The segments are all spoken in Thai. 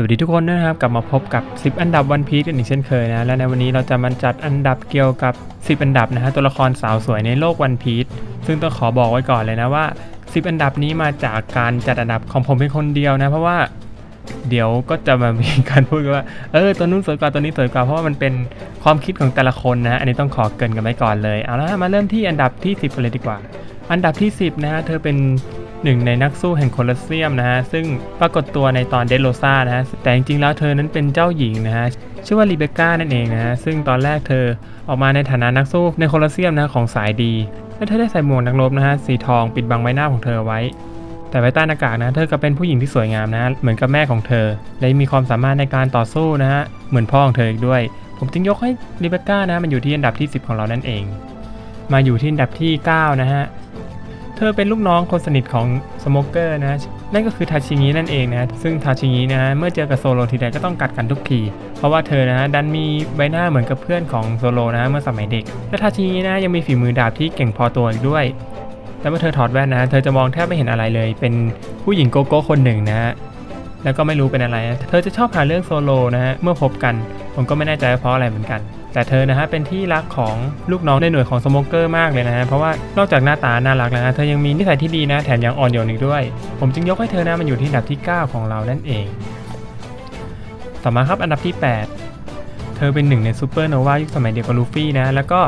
สวัสดีทุกคนนะครับ กลับมาพบกับ 10 อันดับวันพี e กันอีกเช่นเคยนะ และในวันนี้เราจะมาจัดอันดับเกี่ยวกับ 10 อันดับนะฮะตัวละครสาวสวยในโลกวันพี e ซึ่งต้องขอบอกไว้ก่อนเลยนะว่า 10 อันดับนี้มาจากการจัดอันดับของผมเป็นคนเดียวนะ เพราะว่าเดี๋ยวก็จะมามีการพูดกันว่าเออตัวนู้นสวยกว่าตัวนี้สวยกว่าเพราะว่ามันเป็นความคิดของแต่ละคนนะอันนี้ต้องขอเกินกันไว้ก่อนเลยเอาละมาเริ่มที่อันดับที่ 10กันเลยดีกว่า อันดับที่ 10นะฮะเธอเป็น หนึ่งในนักสู้แห่งโคลอสเซียมนะฮะซึ่งปรากฏตัวในตอนเดโลซานะฮะแต่จริงๆแล้วเธอนั้นเป็นเจ้าหญิงนะฮะชื่อว่ารีเบคก้านั่นเองนะฮะซึ่งตอนแรกเธอออกมาในฐานะนักสู้ในโคลอสเซียมนะของสายดี และเธอได้ใส่หมวกนักรบนะฮะสีทองปิดบังใบหน้าของเธอไว้ แต่ภายใต้หน้ากากนะเธอก็เป็นผู้หญิงที่สวยงามนะ เหมือนกับแม่ของเธอ และมีความสามารถในการต่อสู้นะฮะเหมือนพ่อของเธออีกด้วย ผมจึงยกให้รีเบคก้านะฮะมันอยู่ที่อันดับที่ 10 ของเรานั่นเอง มาอยู่ที่อันดับที่ 9 นะฮะ เธอเป็นลูกน้องคนสนิทของสโมเกอร์นะนั่นก็คือทาชิงินั่นเองนะซึ่งทาชิงินะเมื่อเจอกับโซโลทีใดก็ต้องกัดกันทุกที เพราะว่าเธอนะดันมีใบหน้าเหมือนกับเพื่อนของโซโลนะเมื่อสมัยเด็ก และทาชิงินะยังมีฝีมือดาบที่เก่งพอตัวอีกด้วยแล้วเมื่อเธอถอดแว่นนะเธอจะมองแทบไม่เห็นอะไรเลย เป็นผู้หญิงโกโก้คนหนึ่งนะฮะแล้วก็ไม่รู้เป็นอะไรนะเธอจะชอบหาเรื่องโซโลนะฮะเมื่อพบกัน ผมก็ไม่แน่ใจเพราะอะไรเหมือนกัน แต่เธอนะฮะเป็นที่รักของลูกน้องในหน่วยของสโมเกอร์มากเลยนะฮะเพราะว่านอกจากหน้าตาน่ารักแล้วนะเธอยังมีนิสัยที่ดีนะแถมยังอ่อนโยนอีกด้วย ผมจึงยกให้เธอนะมันอยู่ที่อันดับที่ 9 ของเรานั่นเอง ต่อมาครับอันดับที่ 8 เธอเป็นหนึ่งในซูเปอร์โนวายุคสมัยเดียวกับลูฟี่นะแล้วก็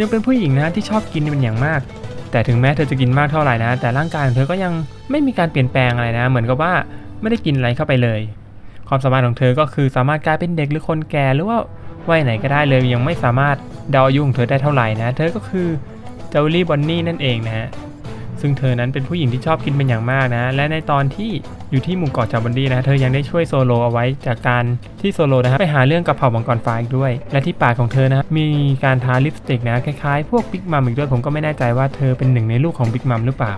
ยังเป็นผู้หญิงนะที่ชอบกินเป็นอย่างมาก แต่ถึงแม้เธอจะกินมากเท่าไหร่นะ แต่ร่างกายของเธอก็ยังไม่มีการเปลี่ยนแปลงอะไรนะ เหมือนกับว่าไม่ได้กินอะไรเข้าไปเลย ความสามารถของเธอก็คือสามารถกลายเป็นเด็กหรือคนแก่หรือว่า วัยไหนก็ได้เลยยังไม่สามารถเดาอายุของเธอได้เท่าไหร่นะ เธอก็คือเจลลี่บอนนี่นั่นเองนะฮะซึ่งเธอนั้นเป็นผู้หญิงที่ชอบกินเป็นอย่างมากนะ และในตอนที่อยู่ที่หมู่เกาะจาบอนดี้นะ เธอยังได้ช่วยโซโลเอาไว้จากการที่โซโลนะฮะไปหาเรื่องกับเผ่ามังกรฟ้าอีกด้วย และที่ปากของเธอนะมีการทาลิปสติกนะคล้ายๆพวกบิ๊กมัมอีกด้วยผมก็ไม่แน่ใจว่าเธอเป็นหนึ่งในลูกของบิ๊กมัมหรือเปล่า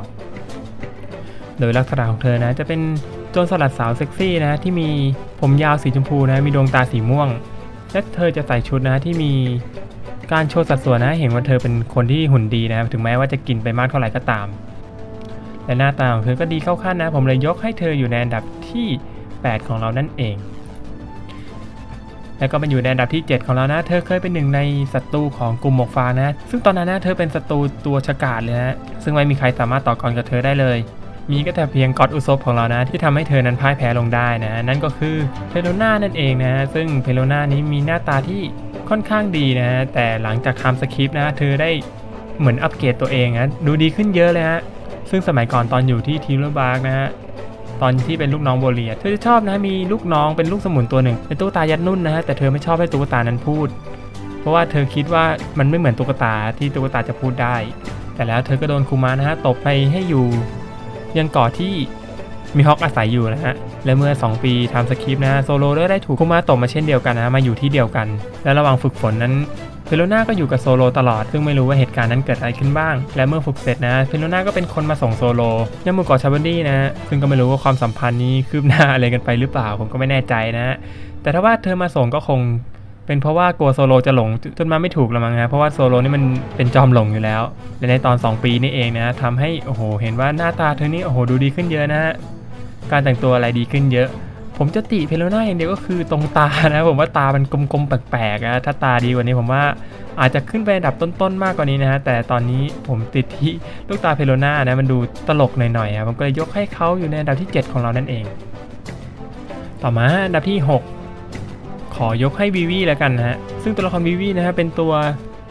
โดยลักษณะของเธอนะจะเป็นโจรสลัดสาวเซ็กซี่นะที่มีผมยาวสีชมพูนะมีดวงตาสีม่วง และเธอจะใส่ชุดนะที่มีการโชว์สัดส่วนนะเห็นว่าเธอเป็นคนที่หุ่นดีนะถึงแม้ว่าจะกินไปมากเท่าไหร่ก็ตาม และหน้าตาของเธอก็ดีเข้าขั้นนะ ผมเลยยกให้เธออยู่ในอันดับที่ 8 ของเรานั่นเอง แล้วก็มาอยู่ในอันดับที่ 7 ของเรานะ เธอเคยเป็นหนึ่งในศัตรูของกลุ่มหมวกฟางนะ ซึ่งตอนนั้นนะเธอเป็นศัตรูตัวฉกาจเลยนะซึ่งไม่มีใครสามารถต่อกรกับเธอได้เลย มีก็แต่เพียงกอดอุซบของเรานะ ที่ทำให้เธอนั้นพ่ายแพ้ลงได้นะ นั่นก็คือเพโลนานั่นเองนะ ซึ่งเพโลนานี้มีหน้าตาที่ค่อนข้างดีนะ แต่หลังจากทำสคริปต์นะ เธอได้เหมือนอัปเกรดตัวเองนะดูดีขึ้นเยอะเลยฮะซึ่งสมัยก่อนตอนอยู่ที่ทีเลอร์บาร์กนะฮะตอนที่เป็นลูกน้องโบเลียเธอจะชอบนะมีลูกน้องเป็นลูกสมุนตัวหนึ่งเป็นตุ๊กตายัดนุ่นนะฮะแต่เธอไม่ชอบให้ตุ๊กตานั้นพูด เพราะว่าเธอคิดว่ามันไม่เหมือนตุ๊กตาที่ตุ๊กตาจะพูดได้ แต่แล้วเธอก็โดนคูมานะฮะตบไปให้อยู่ ยังเกาะที่มีฮอกอาศัยอยู่นะฮะ และเมื่อ 2 ปีทำสคริปต์นะโซโลได้ถูกคูมาตบมาเช่นเดียวกันนะมาอยู่ที่เดียวกัน และระหว่างฝึกฝนนั้นเพโลนาก็อยู่กับโซโลตลอด ซึ่งไม่รู้ว่าเหตุการณ์นั้นเกิดอะไรขึ้นบ้าง และเมื่อฝึกเสร็จนะเพโลนาก็เป็นคนมาส่งโซโลยังมู่เกาะชาบันดี้นะ ซึ่งก็ไม่รู้ว่าความสัมพันธ์นี้คืบหน้าอะไรกันไปหรือเปล่า ผมก็ไม่แน่ใจนะ แต่ถ้าว่าเธอมาส่งก็คง เป็นเพราะว่ากลัวโซโลจะหลงจนมาไม่ถูกละมั้งนะเพราะว่าโซโลนี่มันเป็นจอมหลงอยู่แล้วและในตอน 2 ปีนี่เองนะทำให้โอ้โหเห็นว่าหน้าตาเธอนี่โอ้โหดูดีขึ้นเยอะนะฮะการแต่งตัวอะไรดีขึ้นเยอะ ผมจะติเพโลน่าอย่างเดียวก็คือตรงตานะผมว่าตามันกลมๆแปลกๆนะถ้าตาดีกว่านี้ผมว่าอาจจะขึ้นไปอันดับต้นๆมากกว่านี้นะฮะแต่ตอนนี้ผมติดที่ลูกตาเพโลน่านะมันดูตลกหน่อยๆครับผมก็เลยยกให้เขาอยู่ในอันดับที่ 7 ของเรานั่นเอง ต่อมาอันดับที่ 6 ขอยกให้วีวีแล้วกันนะฮะ ซึ่งตัวละครวีวีนะฮะเป็นตัว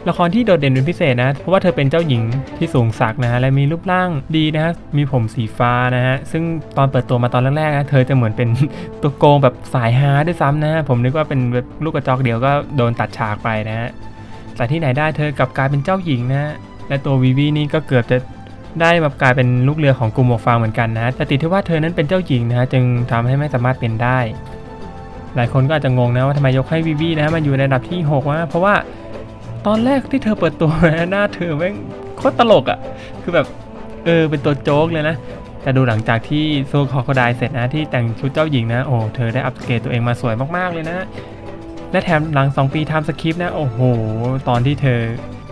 ละครที่โดดเด่นเป็นพิเศษนะ เพราะว่าเธอเป็นเจ้าหญิงที่สูงสักนะฮะ และมีรูปร่างดีนะฮะ มีผมสีฟ้านะฮะ ซึ่งตอนเปิดตัวมาตอนแรกๆนะเธอจะเหมือนเป็นตัวโกงแบบสายฮาด้วยซ้ำนะฮะ ผมนึกว่าเป็นแบบลูกกระจอกเดียวก็โดนตัดฉากไปนะฮะ แต่ที่ไหนได้เธอกลับกลายเป็นเจ้าหญิงนะฮะ และตัววีวีนี่ก็เกือบจะได้แบบกลายเป็นลูกเรือของกลุ่มหมวกฟางเหมือนกันนะ แต่ติดที่ว่าเธอนั้นเป็นเจ้าหญิงนะฮะ จึงทำให้ไม่สามารถเป็นได้ หลายคนก็อาจจะงงนะว่าทำไมยกให้วีวีนะฮะมันอยู่ในอันดับที่6ว่าเพราะว่าตอนแรกที่เธอเปิดตัวนะหน้าเธอแม่งโคตรตลกอะ่ะ คือแบบเออเป็นตัวโจ๊กเลยนะ แต่ดูหลังจากที่โซคอคอไดเสร็จนะที่แต่งชุดเจ้าหญิงนะโอ้เธอได้อัปเกรดตัวเองมาสวยมากๆเลยนะและแถมหลัง 2 ปีทำสคริปต์นะ โอ้โห ตอนที่เธอ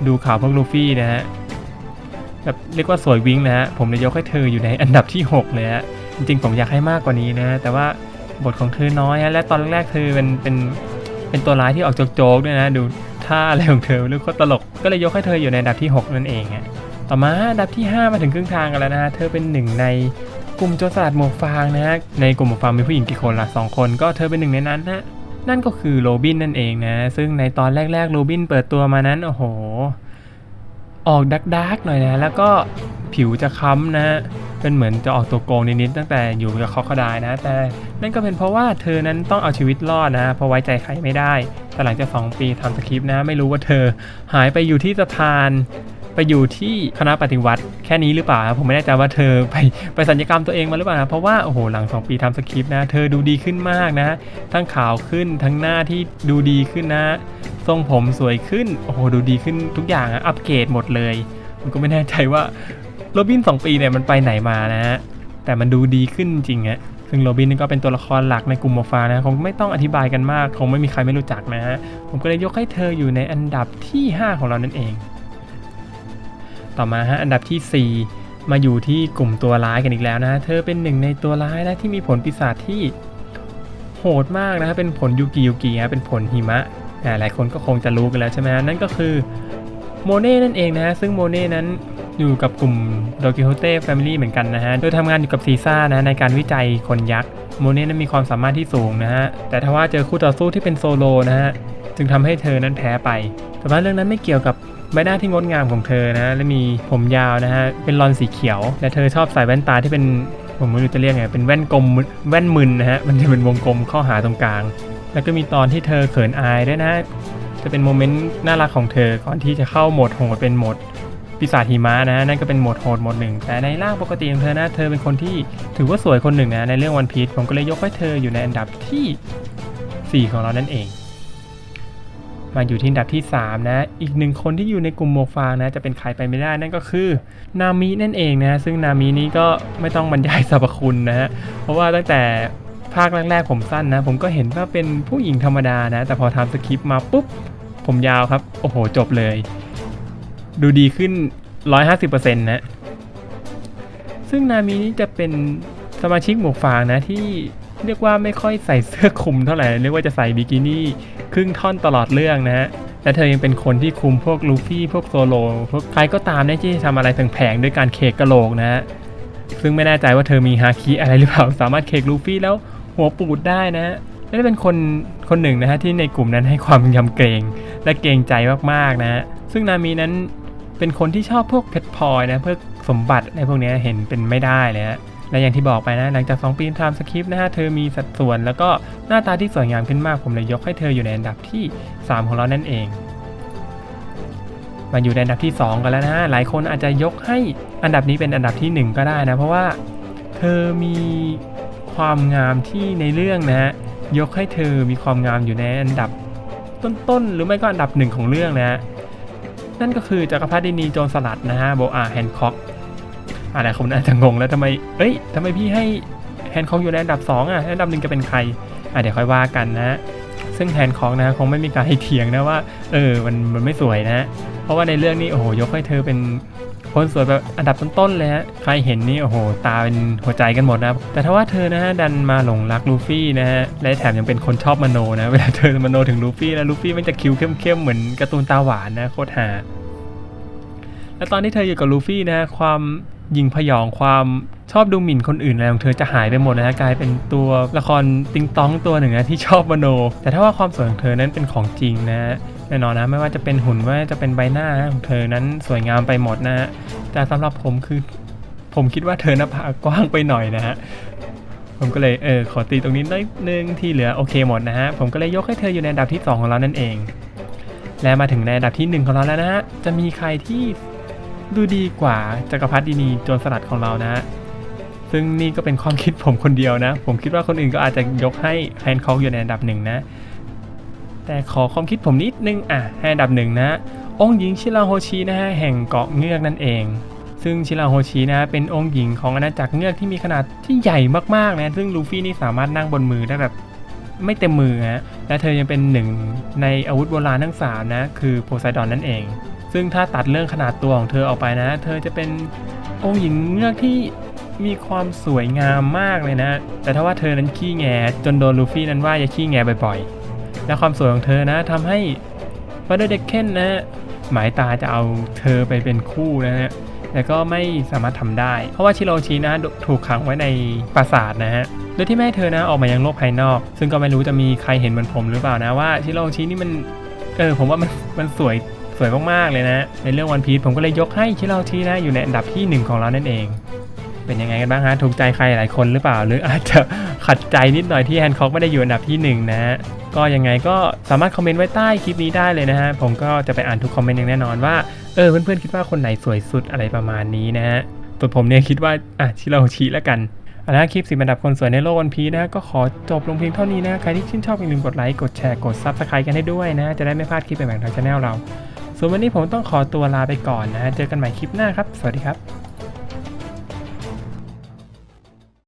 ดูข่าวพวกลูฟี่นะฮะแบบเรียกว่าสวยวิ้งนะฮะผมเลยยกให้เธออยู่ในอันดับที่ 6 เลยฮะจริงๆผมอยากให้มากกว่านี้นะ แต่ว่า บทของเธอน้อยฮะและตอนแรกเธอเป็นเป็นเป็นตัวร้ายที่ออกโจ๊กๆด้วยนะ ดูท่าอะไรของเธอหรือโคตรตลกก็เลยยกให้เธออยู่ในดับที่ 6 นั่นเองฮะต่อมาดับที่ 5 มาถึงครึ่งทางกันแล้วนะเธอเป็นหนึ่งในกลุ่มโจรสลัดหมวกฟางนะฮะในกลุ่มหมวกฟางมีผู้หญิงกี่คนล่ะสองคนก็เธอเป็นหนึ่งในนั้นนะนั่นก็คือโรบินนั่นเองนะ ซึ่งในตอนแรกๆโรบินเปิดตัวมานั้นโอ้โห ออกดักดักหน่อยนะ แล้วก็ผิวจะค้ำนะเป็นเหมือนจะออกตัวโกงนิดๆตั้งแต่อยู่กับคอคดายนะ แต่นั่นก็เป็นเพราะว่าเธอนั้นต้องเอาชีวิตรอดนะ เพราะไว้ใจใครไม่ได้ แต่หลังจาก 2 ปีทำสคริปต์นะ ไม่รู้ว่าเธอหายไปอยู่ที่สะพาน ไปอยู่ที่คณะปฏิวัติแค่นี้หรือเปล่าผมไม่แน่ใจว่าเธอไปไปสัญญกรรมตัวเองมาหรือเปล่านะเพราะว่าโอ้โหหลัง 2 ปีทำสคริปต์นะเธอดูดีขึ้นมากนะ ทั้งขาวขึ้นทั้งหน้าที่ดูดีขึ้นนะทรงผมสวยขึ้นโอ้โหดูดีขึ้นทุกอย่างอะอัปเกรดหมดเลยผมก็ไม่แน่ใจว่าโรบินสองปีเนี่ยมันไปไหนมานะฮะแต่มันดูดีขึ้นจริงอะซึ่งโรบินนี่ก็เป็นตัวละครหลักในกลุ่มหมฟานะคงไม่ต้องอธิบายกันมาก คงไม่มีใครไม่รู้จักนะฮะผมก็เลยยกให้เธออยู่ในอันดับที่ 5 ของเรานั่นเอง ต่อมาฮะอันดับทีสี่ 4 มาอยู่ที่กลุ่มตัวร้ายกันอีกแล้วนะเธอเป็นหนึ่งในตัวร้ายนะที่มีผลปีศาจที่โหดมากนะครับเป็นผลยูกิยูกิฮะเป็นผลหิมะอ่าหลายคนก็คงจะรู้กันแล้วใช่ไหมนั่นก็คือโมเน่นั่นเองนะฮะซึ่งโมเน่นั้นอยู่กับกลุ่มโดกิโฮเต้แฟมิลี่เหมือนกันนะฮะ โดยทำงานอยู่กับซีซ่านะในการวิจัยคนยักษ์ โมเน่นั้นมีความสามารถที่สูงนะฮะ แต่ถ้าว่าเจอคู่ต่อสู้ที่เป็นโซโลนะฮะ จึงทำให้เธอนั้นแพ้ไป แต่ว่าเรื่องนั้นไม่เกี่ยวกับ ใบหน้าที่งดงามของเธอนะและมีผมยาวนะฮะเป็นรอนสีเขียว และเธอชอบใส่แว่นตาที่เป็นผมไม่รู้จะเรียกไงเป็นแว่นกลมแว่นมึนนะฮะมันจะเป็นวงกลมเข้าหาตรงกลาง แล้วก็มีตอนที่เธอเขินอายด้วยนะ จะเป็นโมเมนต์น่ารักของเธอก่อนที่จะเข้าโหมดโหดเป็นโหมดปีศาจหิมะนะนั่นก็เป็นโหมดโหดโหมดหนึ่ง แต่ในร่างปกติของเธอนะเธอเป็นคนที่ถือว่าสวยคนหนึ่งนะในเรื่องวันพี e ผมก็เลยยกให้เธออยู่ในอันดับทีสี่4 ของเรานั่นเอง มาอยู่ที่อันดับที่ 3 นะ อีกหนึ่งคนที่อยู่ในกลุ่มหมวกฟางนะ จะเป็นใครไปไม่ได้นั่นก็คือนามินั่นเองนะ ซึ่งนามินี้ก็ไม่ต้องบรรยายสรรพคุณนะฮะ เพราะว่าตั้งแต่ภาคแรกๆผมสั้นนะ ผมก็เห็นว่าเป็นผู้หญิงธรรมดานะ แต่พอทำสคริปต์มาปุ๊บ ผมยาวครับ โอ้โห จบเลย ดูดีขึ้น 150%นะ ซึ่งนามินี่จะเป็นสมาชิกหมวกฟางนะที่เรียกว่าไม่ค่อยใส่เสื้อคลุมเท่าไหร่ เรียกว่าจะใส่บิกินี่ ครึ่งท่อนตลอดเรื่องนะฮะและเธอยังเป็นคนที่คุมพวกลูฟี่พวกโซโลพวกใครก็ตามเนี่ยที่ทำอะไรแผงๆด้วยการเคกกระโหลกนะฮะซึ่งไม่แน่ใจว่าเธอมีฮาคิอะไรหรือเปล่าสามารถเคกลูฟี่แล้วหัวปูดได้นะฮะและเป็นคนคนหนึ่งนะฮะที่ในกลุ่มนั้นให้ความยำเกรงและเกรงใจมากๆนะฮะซึ่งนามีนั้นเป็นคนที่ชอบพวกเพชรพลอยนะเพื่อสมบัติในพวกนี้เห็นเป็นไม่ได้เลยฮะ และอย่างที่บอกไปนะหลังจาก 2 ปีทำสคริปต์นะฮะเธอมีสัดส่วน แล้วก็หน้าตาที่สวยงามขึ้นมากผมเลยยกให้เธออยู่ในอันดับที่ 3 ของเรานั่นเอง มาอยู่ในอันดับที่ 2 กันแล้วนะฮะหลายคนอาจจะยกให้อันดับนี้เป็นอันดับทีหนึ่1 ก็ได้นะเพราะว่าเธอมีความงามที่ในเรื่องนะฮะยกให้เธอมีความงามอยู่ในอันดับต้นๆหรือไม่ก็อันดับหนึ่งของเรื่องนะฮะนั่นก็คือจักรพรรดินีโจรสลัดนะฮะโบอาแฮนค็อก อะไรคนอาจจะงงแล้วทำไม เอ้ยทำไมพี่ให้แฮนคอกอยู่ในอันดับ 2 อะ อันดับหนึ่งจะเป็นใคร อะเดี๋ยวค่อยว่ากันนะ ซึ่งแฮนคอกนะฮะคงไม่มีการให้เถียงนะว่า เออ มันมันไม่สวยนะ เพราะว่าในเรื่องนี้โอ้โหยกให้เธอเป็นคนสวยแบบอันดับต้นๆเลยฮะ ใครเห็นนี่โอ้โห ตาเป็นหัวใจกันหมดนะ แต่ถ้าว่าเธอนะฮะดันมาหลงรักลูฟี่นะฮะ และแถมยังเป็นคนชอบมโนนะ เวลาเธอมโนถึงลูฟี่นะลูฟี่มันจะคิ้วเข้มๆเหมือนการ์ตูนตาหวานนะโคตรหา และตอนที่เธออยู่กับลูฟี่นะความ ยิงพยองความชอบดูหมิ่นคนอื่นอะไรของเธอจะหายไปหมดนะฮะกลายเป็นตัวละครติงต้องตัวหนึ่งนะที่ชอบมโน แต่ถ้าว่าความสวยของเธอนั้นเป็นของจริงนะฮะแน่นอนนะไม่ว่าจะเป็นหุ่นว่าจะเป็นใบหน้าของเธอนั้นสวยงามไปหมดนะฮะแต่สำหรับผมคือ ผมคิดว่าเธอหน้าผากกว้างไปหน่อยนะฮะผมก็เลยเออขอตีตรงนี้นิดนึงที่เหลือโอเคหมดนะฮะผมก็เลยยกให้เธออยู่ในอันดับที่ 2 ของเรานั่นเอง และมาถึงในอันดับที่ 1 ของเราแล้วนะฮะจะมีใครที่ ดูดีกว่าจักรพรรดินีโจรสลัดของเรานะ ซึ่งนี่ก็เป็นความคิดผมคนเดียวนะ ผมคิดว่าคนอื่นก็อาจจะยกให้แฮนคอกอยู่ในอันดับหนึ่งนะ แต่ขอความคิดผมนิดนึงอะให้อันดับหนึ่งนะ องค์หญิงชิราโฮชินะฮะแห่งเกาะเงือกนั่นเอง ซึ่งชิราโฮชินะเป็นองค์หญิงของอาณาจักรเงือกที่มีขนาดที่ใหญ่มากๆนะซึ่งลูฟี่นี่สามารถนั่งบนมือได้แบบไม่เต็มมือฮะและเธอยังเป็นหนึ่งในอาวุธโบราณทั้งสามนะคือโพไซดอนนั่นเอง ซึ่งถ้าตัดเรื่องขนาดตัวของเธอออกไปนะ เธอจะเป็นองค์หญิงเงือกที่มีความสวยงามมากเลยนะ แต่ถ้าว่าเธอนั้นขี้แงจนโดนลูฟี่นั้นว่าอย่าขี้แงบ่อยๆ และความสวยของเธอนะทำให้ฟันเดอร์เด็กเคนนะหมายตาจะเอาเธอไปเป็นคู่นะฮะแต่ก็ไม่สามารถทำได้ เพราะว่าชิโรชินะถูกขังไว้ในปราสาทนะฮะ โดยที่ไม่เธอนะออกมายังโลกภายนอก ซึ่งก็ไม่รู้จะมีใครเห็นเหมือนผมหรือเปล่านะว่าชิโรชินี่มัน เออผมว่ามันมันสวย สวยมากๆเลยนะ ในเรื่องวันพี e ผมก็เลยยกให้ชิโรชินะอยู่ในอันดับที่หนึ่งของเรานั่นเอง เป็นยังไงกันบ้างฮะถูกใจใครหลายคนหรือเปล่า หรืออาจจะขัดใจนิดหน่อยที่แฮนคอกไม่ได้อยู่อันดับที่หนึ่งนะฮะก็ยังไงก็สามารถคอมเมนต์ไว้ใต้คลิปนี้ได้เลยนะฮะ ผมก็จะไปอ่านทุกคอมเมนต์อย่างแน่นอนว่า เออ เพื่อนๆ คิดว่าคนไหนสวยสุดอะไรประมาณนี้นะฮะตัวผมเนี่ยคิดว่า อะชิโรชิแล้วกันเอาละคลิปสิบอันดับคนสวยในโลกวันพีนะก็ขอจบลงเพียงเท่านี้นะ ใครที่ชื่นชอบอย่าลืมกดไลค์ กดแชร์ กดซับสไครต์กันให้ด้วยนะ จะได้ไม่พลาดคลิปใหม่ๆทางช anel เรา ส่วนวันนี้ผมต้องขอตัวลาไปก่อนนะ เจอกันใหม่คลิปหน้าครับ สวัสดีครับ